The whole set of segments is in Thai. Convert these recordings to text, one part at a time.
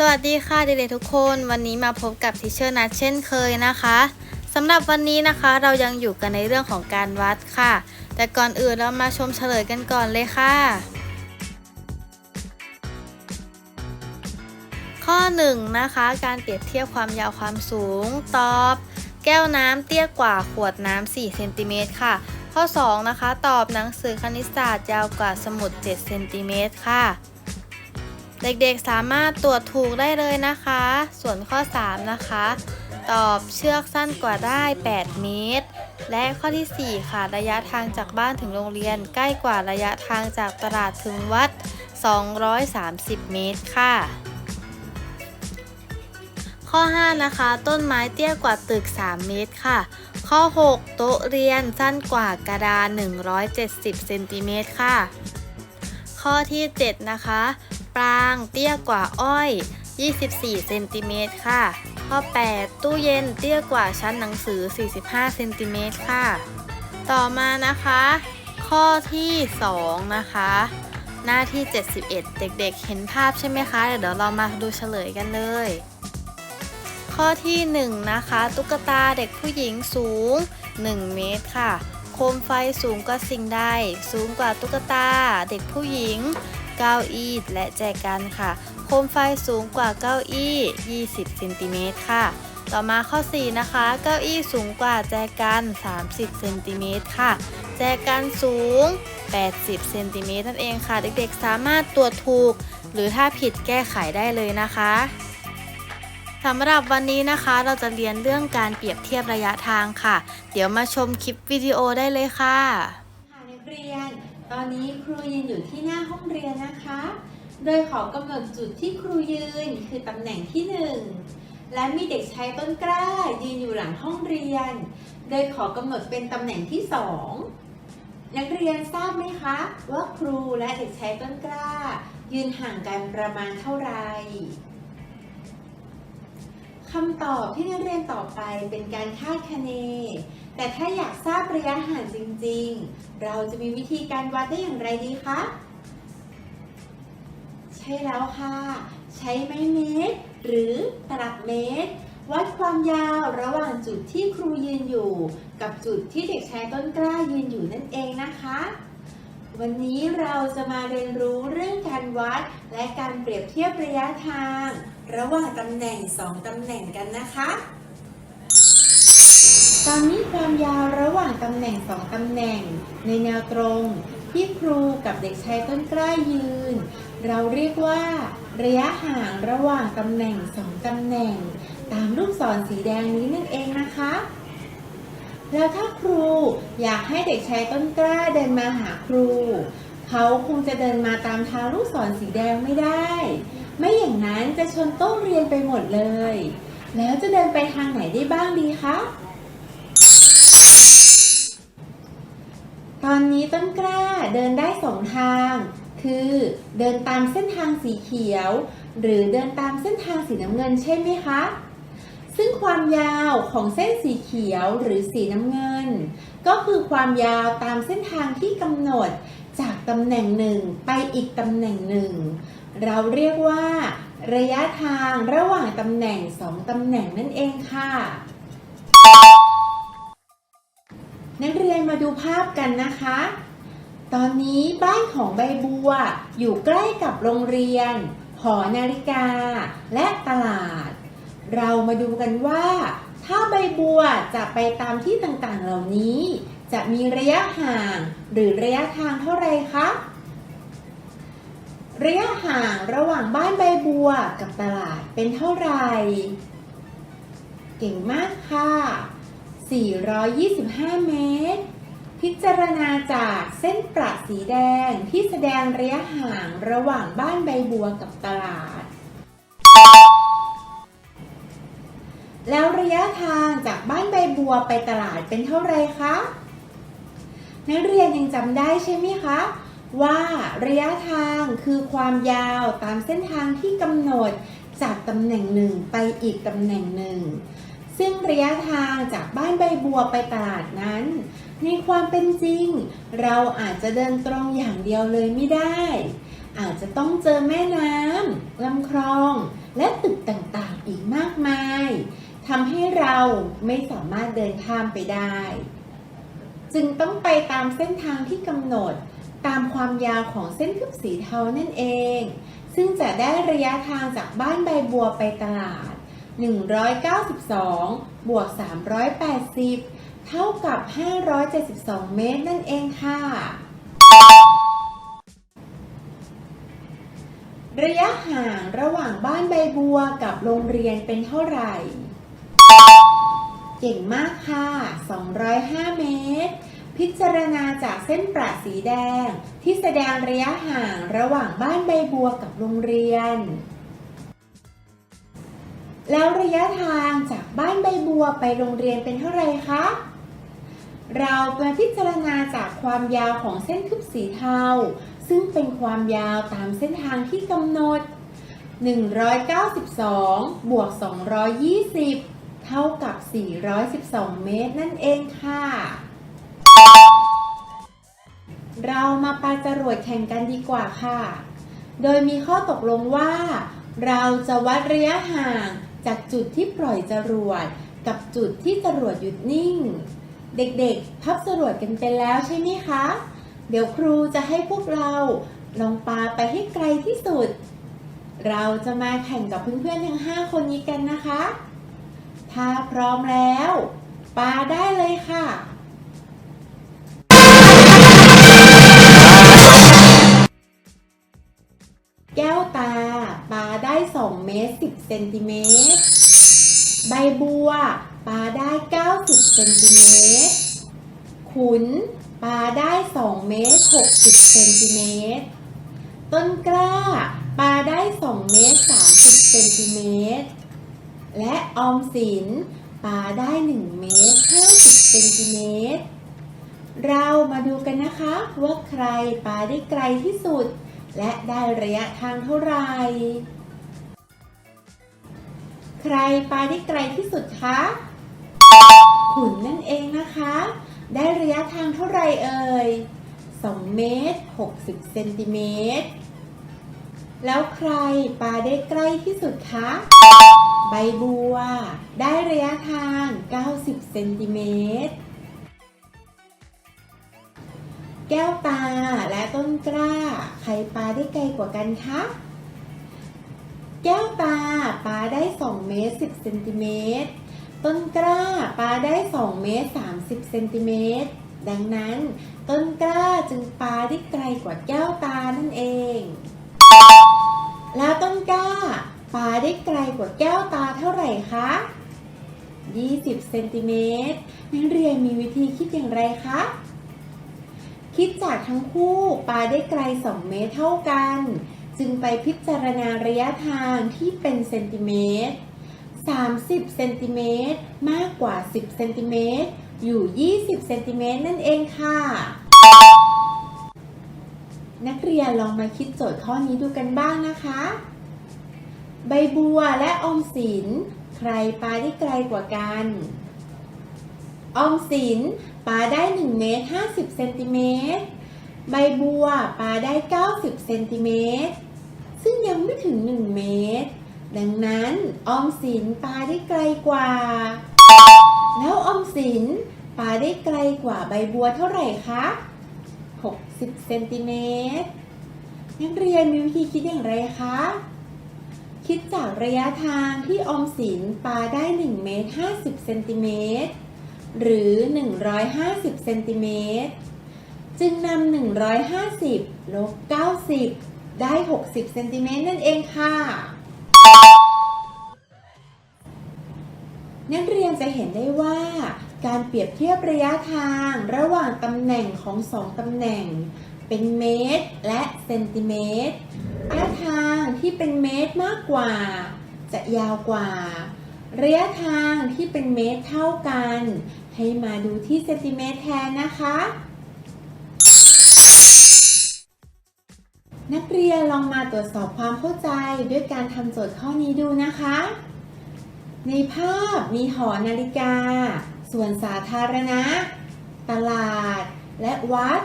สวัสดีค่ะเด็กๆทุกคนวันนี้มาพบกับทิเชอร์นัทเช่นเคยนะคะสำหรับวันนี้นะคะเรายังอยู่กันในเรื่องของการวัดค่ะ แต่ก่อนอื่นเรามาชมเฉลยกันก่อนเลยค่ะ ข้อ1นะคะการเปรียบเทียบความยาวความสูง ตอบ แก้วน้ำเตี้ยกว่าขวดน้ำ4เซนติเมตรค่ะ ข้อ 2 นะคะ ตอบหนังสือคณิตศาสตร์ยาวกว่าสมุด7เซนติเมตรค่ะ เด็กๆสามารถตรวจถูกได้เลยนะคะ ส่วนข้อ 3 นะคะ ตอบเชือกสั้นกว่าได้ 8 เมตร และข้อทีสี่ 4 ค่ะ ระยะทางจากบ้านถึงโรงเรียน ใกล้กว่าระยะทางจากตลาดถึงวัด 230 เมตรค่ะ ข้อ 5 นะคะ ต้นไม้เตี้ยกว่าตึก 3 เมตรค่ะ ข้อ 6 โต๊ะเรียนสั้นกว่ากระดาน 170 เซนติเมตรค่ะ ข้อที่ 7 นะคะ ปราง เตี้ยกว่าอ้อย 24 เซนติเมตรค่ะ ข้อ 8 ตู้เย็นเตี้ยกว่าชั้นหนังสือ 45 เซนติเมตรค่ะ ต่อมานะคะ ข้อที่ 2 นะคะ หน้าที่ 71 เด็กๆ เห็นภาพใช่ไหมคะ เดี๋ยวเรามาดูเฉลยกันเลย ข้อที่ 1 นะคะ ตุ๊กตาเด็กผู้หญิงสูง 1 เมตรค่ะ โคมไฟสูงกว่าสิ่งใด สูงกว่าตุ๊กตาเด็กผู้หญิง เก้าอี้และแจกันค่ะ โคมไฟสูงกว่าเก้าอี้ 20 เซนติเมตรค่ะ ต่อมาข้อ 4 นะคะ เก้าอี้สูงกว่าแจกัน 30 เซนติเมตรค่ะ แจกันสูง 80 เซนติเมตรนั่นเองค่ะ เด็กๆ สามารถตรวจถูก หรือถ้าผิดแก้ไขได้เลยนะคะสำหรับวันนี้นะคะเราจะเรียนเรื่องการเปรียบเทียบระยะทางค่ะ เดี๋ยวมาชมคลิปวิดีโอได้เลยค่ะค่ะนักเรียน ตอนนี้ครูยืนอยู่ที่หน้าห้องเรียนนะคะ โดยขอกำหนดจุดที่ครูยืนคือตำแหน่งที่ 1 และมีเด็กชายต้นกล้ายืนอยู่หลังห้องเรียน โดยขอกำหนดเป็นตำแหน่งที่ 2 นักเรียนทราบไหมคะ ว่าครูและเด็กชายต้นกล้า ยืนห่างกันประมาณเท่าไหร่คำตอบที่นักเรียนตอบไปเป็นการคาดคะเน แต่ถ้าอยากทราบระยะห่างจริงๆ เราจะมีวิธีการวัดได้อย่างไรดีคะ ใช่แล้วค่ะ ใช้ไม้เมตร หรือตลับเมตร วัดความยาวระหว่างจุดที่ครูยืนอยู่ กับจุดที่เด็กชายต้นกล้ายืนอยู่นั่นเองนะคะวันนี้เราจะมาเรียนรู้เรื่องการวัด และการเปรียบเทียบระยะทาง ระหว่างตำแหน่งสองตำแหน่งกันนะคะ ตอนนี้ความยาวระหว่างตำแหน่งสองตำแหน่ง ในแนวตรงที่ครูกับเด็กชายต้นกล้ายืน เราเรียกว่า ระยะห่างระหว่างตำแหน่งสองตำแหน่ง ตามลูกศรสีแดงนี้นั่นเองนะคะ แล้วถ้าครูอยากให้เด็กชายต้นกล้าเดินมาหาครู เขาคงจะเดินมาตามทางลูกศรสีแดงไม่ได้ ไม่อย่างนั้นจะชนโต๊ะเรียนไปหมดเลย แล้วจะเดินไปทางไหนได้บ้างดีคะ ตอนนี้ต้นกล้าเดินได้สองทาง คือเดินตามเส้นทางสีเขียว หรือเดินตามเส้นทางสีน้ำเงินใช่ไหมคะ ซึ่งความยาวของเส้นสีเขียวหรือสีน้ำเงิน ก็คือความยาวตามเส้นทางที่กำหนดจากตำแหน่งหนึ่งไปอีกตำแหน่งหนึ่ง เราเรียกว่า ระยะทางระหว่างตำแหน่งสองตำแหน่งนั่นเองค่ะ นักเรียนมาดูภาพกันนะคะ ตอนนี้บ้านของใบบัว อยู่ใกล้กับโรงเรียน หอนาฬิกา และตลาด เรามาดูกันว่า ถ้าใบบัวจะไปตามที่ต่างๆเหล่านี้ จะมีระยะห่างหรือระยะทางเท่าไรคะระยะห่างระหว่างบ้านใบบัวกับตลาดเป็นเท่าไหร่ เก่งมากค่ะ 425 เมตร พิจารณาจากเส้นประสีแดงที่แสดงระยะห่างระหว่างบ้านใบบัวกับตลาด แล้วระยะทางจากบ้านใบบัวไปตลาดเป็นเท่าไรคะ นักเรียนยังจำได้ใช่ไหมคะ ว่าระยะทางคือความยาวตามเส้นทางที่กำหนดจากตำแหน่งหนึ่งไปอีกตำแหน่งหนึ่ง ซึ่งระยะทางจากบ้านใบบัวไปตลาดนั้น ในความเป็นจริง เราอาจจะเดินตรงอย่างเดียวเลยไม่ได้ อาจจะต้องเจอแม่น้ำลำคลอง และตึกต่างๆอีกมากมายทำให้เราไม่สามารถเดินข้ามไปได้ จึงต้องไปตามเส้นทางที่กำหนดตามความยาวของเส้นทึบสีเทานั่นเอง ซึ่งจะได้ระยะทางจากบ้านใบบัวไปตลาด 192 บวก 380 เท่ากับ 572 เมตรนั่นเองค่ะ ระยะห่างระหว่างบ้านใบบัวกับโรงเรียนเป็นเท่าไหร่ เก่งมากค่ะ 205 เมตร พิจารณาจากเส้นประสีแดง ที่แสดงระยะห่างระหว่างบ้านใบบัวกับโรงเรียน แล้วระยะทางจากบ้านใบบัวไปโรงเรียนเป็นเท่าไหร่คะ เรามาพิจารณาจากความยาวของเส้นทึบสีเทา ซึ่งเป็นความยาวตามเส้นทางที่กำหนด 192 บวก 220 เท่ากับ 412 เมตรนั่นเองค่ะ เรามาปาจรวดแข่งกันดีกว่าค่ะ โดยมีข้อตกลงว่าเราจะวัดระยะห่าง จากจุดที่ปล่อยจรวดกับจุดที่จรวดหยุดนิ่ง เด็กๆ พับจรวดกันไปแล้วใช่ไหมคะ เดี๋ยวครูจะให้พวกเราลองปาไปให้ไกลที่สุด เราจะมาแข่งกับเพื่อนๆทั้ง 5 คนนี้กันนะคะ ถ้าพร้อมแล้ว ปาได้เลยค่ะ แก้วตา ปลาได้ 2 เมตร 10 เซนติเมตร ใบบัว ปลาได้ 90 เซนติเมตร ขุน ปลาได้ 2 เมตร 60 เซนติเมตร ต้นกล้า ปลาได้ 2 เมตร 30 เซนติเมตร และออมสิน ปลาได้ 1 เมตร 50 เซนติเมตร เรามาดูกันนะคะว่าใครปลาได้ไกลที่สุด และได้ระยะทางเท่าไหร่ ใครปาได้ไกลที่สุดคะขุนนั่นเองนะคะ ได้ระยะทางเท่าไหร่เอ่ย 2 เมตร 60 เซนติเมตร แล้วใครปาได้ใกล้ที่สุดคะ ใบบัว ได้ระยะทาง 90 เซนติเมตร แก้วตาและต้นกล้า ใครปาได้ไกลกว่ากันคะแก้วตาปาได้2เมตร10เซนติเมตรต้นกล้าปาได้2เมตร30เซนติเมตรดังนั้น ต้นกล้าจึงปาได้ไกลกว่าแก้วตานั่นเอง แล้วต้นกล้าปาได้ไกลกว่าแก้วตาเท่าไหร่คะ 20 เซนติเมตรนักเรียนมีวิธีคิดอย่างไรคะ คิดจากทั้งคู่ปาได้ไกล 2 เมตรเท่ากัน จึงไปพิจารณาระยะทางที่เป็นเซนติเมตร 30 เซนติเมตรมากกว่า 10 เซนติเมตรอยู่ 20 เซนติเมตรนั่นเองค่ะ นักเรียนลองมาคิดโจทย์ข้อนี้ดูกันบ้างนะคะ ใบบัวและออมสิน ใครปาได้ไกลกว่ากัน ออมสินปาได้1เมตร50เซนติเมตรใบบัวปาได้ 90เซนติเมตรซึ่งยังไม่ถึง 1 เมตร ดังนั้นออมสินปาได้ไกลกว่า แล้วออมสินปาได้ไกลกว่าใบบัวเท่าไหร่คะ60เซนติเมตรนักเรียนมีวิธีคิดอย่างไรคะ คิดจากระยะทางที่ออมสินปาได้ 1 เมตร 50 เซนติเมตร หรือ 150 เซนติเมตร จึงนำ 150 ลบ 90 ได้ 60 เซนติเมตรนั่นเองค่ะ นักเรียนจะเห็นได้ว่า การเปรียบเทียบระยะทางระหว่างตำแหน่งของสองตำแหน่ง เป็นเมตรและเซนติเมตรระยะทางที่เป็นเมตรมากกว่า จะยาวกว่า ระยะทางที่เป็นเมตรเท่ากัน ให้มาดูที่เซนติเมตรแทนนะคะ นักเรียนลองมาตรวจสอบความเข้าใจด้วยการทำโจทย์ข้อนี้ดูนะคะ ในภาพมีหอนาฬิกา ส่วนสาธารณะ ตลาด และวัด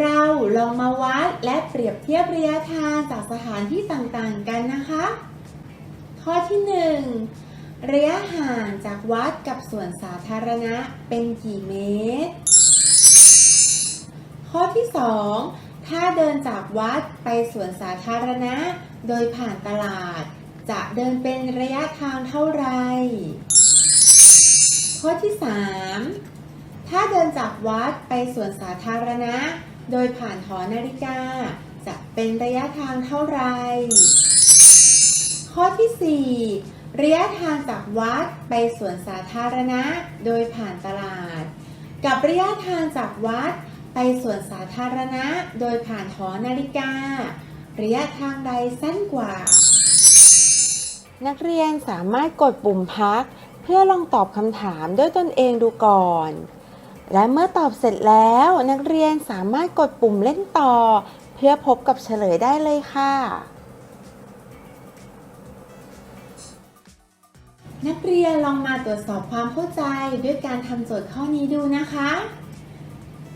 เราลองมาวัดและเปรียบเทียบระยะทางจากสถานที่ต่างๆกันนะคะข้อที่ 1 ระยะห่างจากวัดกับสวนสาธารณะเป็นกี่เมตร ข้อที่ 2 ถ้าเดินจากวัดไปสวนสาธารณะ โดยผ่านตลาด จะเดินเป็นระยะทางเท่าไหร่ ข้อที่ 3 ถ้าเดินจากวัดไปสวนสาธารณะ โดยผ่านหอนาฬิกา จะเป็นระยะทางเท่าไหร่ ข้อที่ 4 ระยะทางจากวัดไปสวนสาธารณะโดยผ่านตลาด กับระยะทางจากวัดไปสวนสาธารณะโดยผ่านหอนาฬิกา ระยะทางใดสั้นกว่า นักเรียนสามารถกดปุ่มพัก เพื่อลองตอบคำถามด้วยตนเองดูก่อน และเมื่อตอบเสร็จแล้วนักเรียนสามารถกดปุ่มเล่นต่อ เพื่อพบกับเฉลยได้เลยค่ะ นักเรียนลองมาตรวจสอบความเข้าใจด้วยการทำโจทย์ข้อนี้ดูนะคะ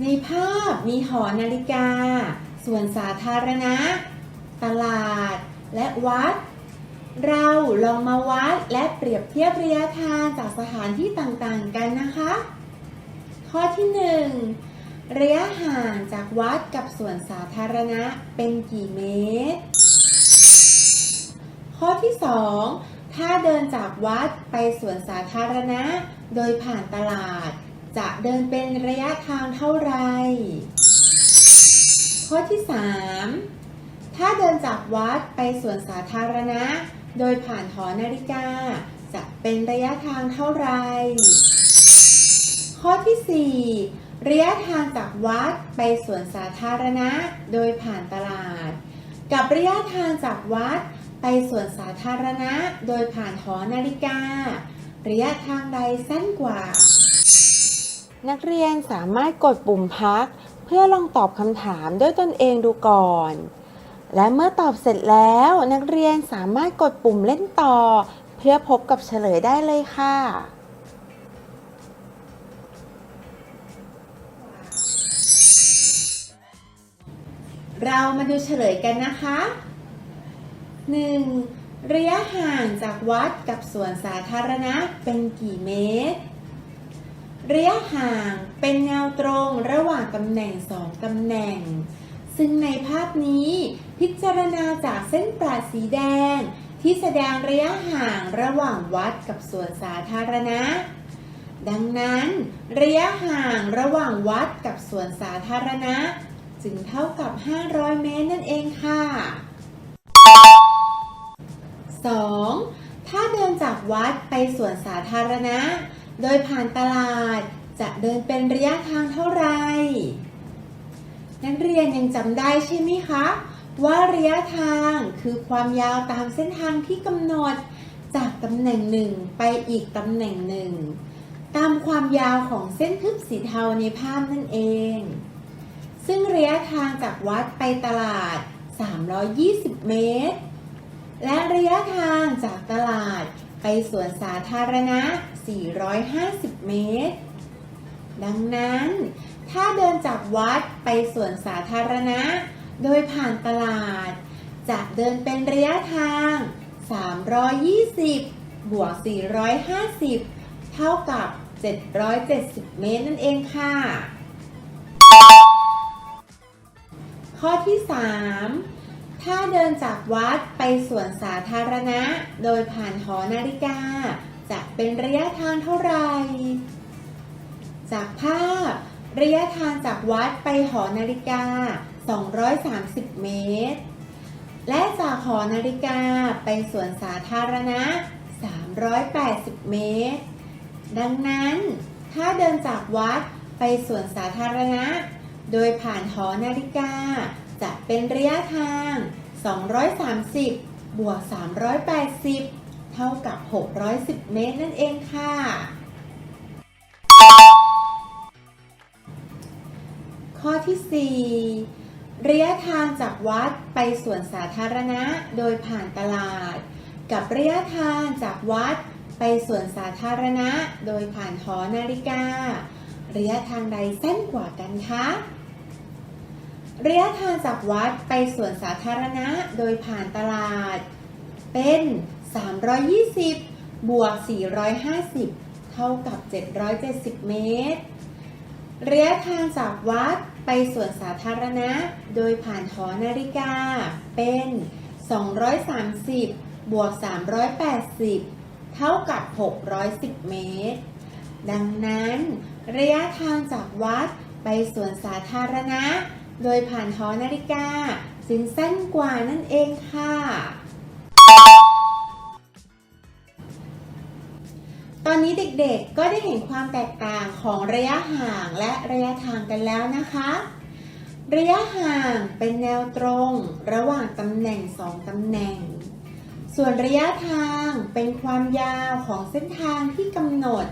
ในภาพมีหอนาฬิกา ส่วนสาธารณะ ตลาด และวัด เราลองมาวัดและเปรียบเทียบระยะทางจากสถานที่ต่างๆกันนะคะ ข้อที่ 1 ระยะห่างจากวัดกับสวนสาธารณะเป็นกี่เมตร ข้อที่ 2 ถ้าเดินจากวัดไปสวนสาธารณะ โดยผ่านตลาด จะเดินเป็นระยะทางเท่าไหร่ ข้อที่ 3 ถ้าเดินจากวัดไปสวนสาธารณะ โดยผ่านหอนาฬิกา จะเป็นระยะทางเท่าไหร่ ข้อที่ 4 ระยะทางจากวัดไปสวนสาธารณะ โดยผ่านตลาด กับระยะทางจากวัด ไปสวนสาธารณะโดยผ่านหอนาฬิกา ระยะทางใดสั้นกว่า นักเรียนสามารถกดปุ่มพัก เพื่อลองตอบคำถามด้วยตนเองดูก่อน และเมื่อตอบเสร็จแล้วนักเรียนสามารถกดปุ่มเล่นต่อ เพื่อพบกับเฉลยได้เลยค่ะ เรามาดูเฉลยกันนะคะ 1. ระยะห่างจากวัดกับสวนสาธารณะเป็นกี่เมตร ระยะห่างเป็นแนวตรงระหว่างตำแหน่งสองตำแหน่ง ซึ่งในภาพนี้พิจารณาจากเส้นปราดสีแดง ที่แสดงระยะห่างระหว่างวัดกับสวนสาธารณะ ดังนั้นระยะห่างระหว่างวัดกับสวนสาธารณะ จึงเท่ากับ 500 เมตรนั่นเองค่ะ 2. ถ้าเดินจากวัดไปสวนสาธารณะ โดยผ่านตลาดจะเดินเป็นระยะทางเท่าไหร่นักเรียนยังจำได้ใช่ไหมคะ ว่าระยะทางคือความยาวตามเส้นทางที่กำหนด จากตำแหน่งหนึ่งไปอีกตำแหน่งหนึ่ง ตามความยาวของเส้นทึบสีเทาในภาพนั่นเอง ซึ่งระยะทางจากวัดไปตลาด 320 เมตร และระยะทางจากตลาดไปสวนสาธารณะ 450 เมตร ดังนั้น ถ้าเดินจากวัดไปสวนสาธารณะ โดยผ่านตลาด จะเดินเป็นระยะทาง 320 บวก 450 เท่ากับ 770 เมตรนั่นเองค่ะ ข้อที่ 3 ถ้าเดินจากวัดไปสวนสาธารณะ โดยผ่านหอนาฬิกา จะเป็นระยะทางเท่าไหร่ จากภาพ ระยะทางจากวัดไปหอนาฬิกา 230 เมตร และจากหอนาฬิกาไปสวนสาธารณะ 380 เมตร ดังนั้น ถ้าเดินจากวัดไปสวนสาธารณะ โดยผ่านหอนาฬิกา จะเป็นระยะทาง 230 บวก 380 เท่ากับ 610 เมตรนั่นเองค่ะ ข้อที่ 4 ระยะทางจากวัดไปสวนสาธารณะโดยผ่านตลาด กับระยะทางจากวัดไปสวนสาธารณะโดยผ่านหอนาฬิกา ระยะทางใดสั้นกว่ากันคะ ระยะทางจากวัดไปสวนสาธารณะโดยผ่านตลาด เป็น 320 บวก 450 เท่ากับ 770 เมตร ระยะทางจากวัดไปสวนสาธารณะโดยผ่านหอนาฬิกา เป็น 230 บวก 380 เท่ากับ 610 เมตร ดังนั้น ระยะทางจากวัดไปสวนสาธารณะ โดยผ่านหอนาฬิกาจึงสั้นกว่านั่นเองค่ะ ตอนนี้เด็กๆก็ได้เห็นความแตกต่างของระยะห่างและระยะทางกันแล้วนะคะ ระยะห่างเป็นแนวตรงระหว่างตำแหน่งสองตำแหน่ง ส่วนระยะทางเป็นความยาวของเส้นทางที่กำหนด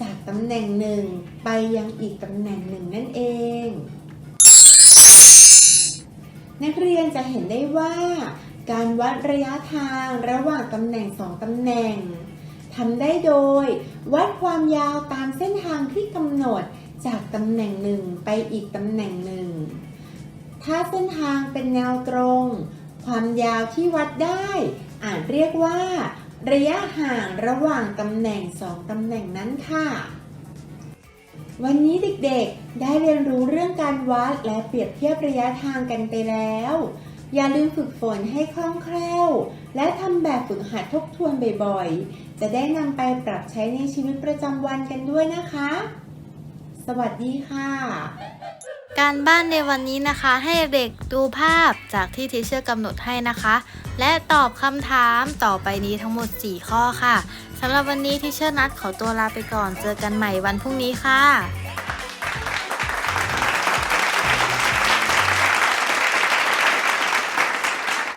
จากตำแหน่งหนึ่งไปยังอีกตำแหน่งหนึ่งนั่นเอง นักเรียนจะเห็นได้ว่า การวัดระยะทางระหว่างตำแหน่งสองตำแหน่งทำได้โดย วัดความยาวตามเส้นทางที่กำหนดจากตำแหน่งหนึ่งไปอีกตำแหน่งหนึ่ง ถ้าเส้นทางเป็นแนวตรง ความยาวที่วัดได้ อาจเรียกว่า ระยะห่างระหว่างตำแหน่งสองตำแหน่งนั้นค่ะ วันนี้เด็กๆ ได้เรียนรู้เรื่องการวัดและเปรียบเทียบระยะทางกันไปแล้ว อย่าลืมฝึกฝนให้คล่องแคล่ว และทำแบบฝึกหัดทบทวนบ่อยๆ จะได้นำไปปรับใช้ในชีวิตประจำวันกันด้วยนะคะ สวัสดีค่ะ การบ้านในวันนี้นะคะให้เด็กดูภาพจากที่ทีเชอร์กำหนดให้นะคะ และตอบคำถามต่อไปนี้ทั้งหมด 4 ข้อค่ะ สำหรับวันนี้ที่เชอร์นัดขอตัวลาไปก่อน เจอกันใหม่วันพรุ่งนี้ค่ะ